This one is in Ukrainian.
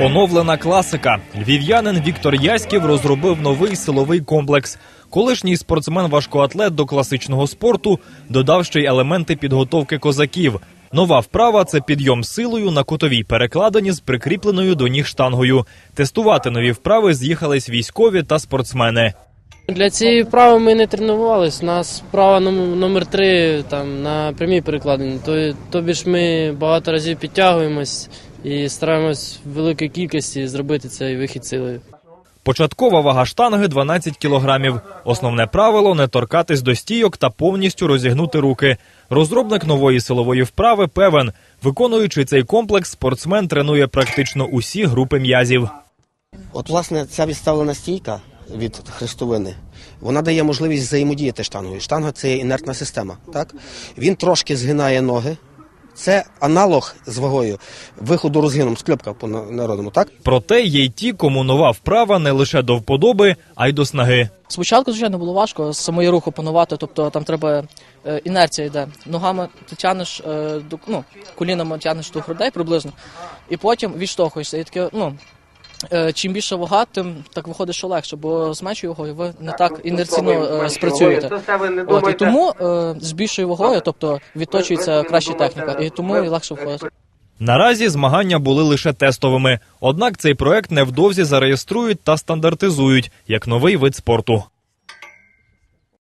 Оновлена класика. Львів'янин Віктор Яськів розробив новий силовий комплекс. Колишній спортсмен-важкоатлет до класичного спорту додав ще й елементи підготовки козаків. Нова вправа це підйом силою на кутовій перекладині з прикріпленою до ніг штангою. Тестувати нові вправи з'їхались військові та спортсмени. Для цієї вправи ми не тренувались. У нас вправа номер, три там на прямій перекладині. То, тобі ж ми багато разів підтягуємось і стараємось в великій кількості зробити цей вихід силою. Початкова вага штанги 12 кілограмів. Основне правило не торкатись до стійок та повністю розігнути руки. Розробник нової силової вправи певен, виконуючи цей комплекс, спортсмен тренує практично усі групи м'язів. От, власне, ця відставлена стійка від хрестовини, вона дає можливість взаємодіяти штангою. Штанга це є інертна система. Так? Він трошки згинає ноги. Це аналог з вагою виходу розгином скльопка по на- народному, так? Проте є й ті, кому нова вправа не лише до вподоби, а й до снаги. Спочатку, звичайно, було важко самої руху панувати, тобто там треба е, інерція йде. Ногами ти тянеш е, до ну, колінами тянеш до грудей приблизно, і потім відштовхуєшся. І таке, ну, чим більше вага, тим так виходить, що легше, бо з меншою вагою ви не так інерційно е, спрацюєте. От, і тому е, з більшою вагою, тобто відточується краща техніка, і тому і легше входить. Наразі змагання були лише тестовими. Однак цей проект невдовзі зареєструють та стандартизують як новий вид спорту.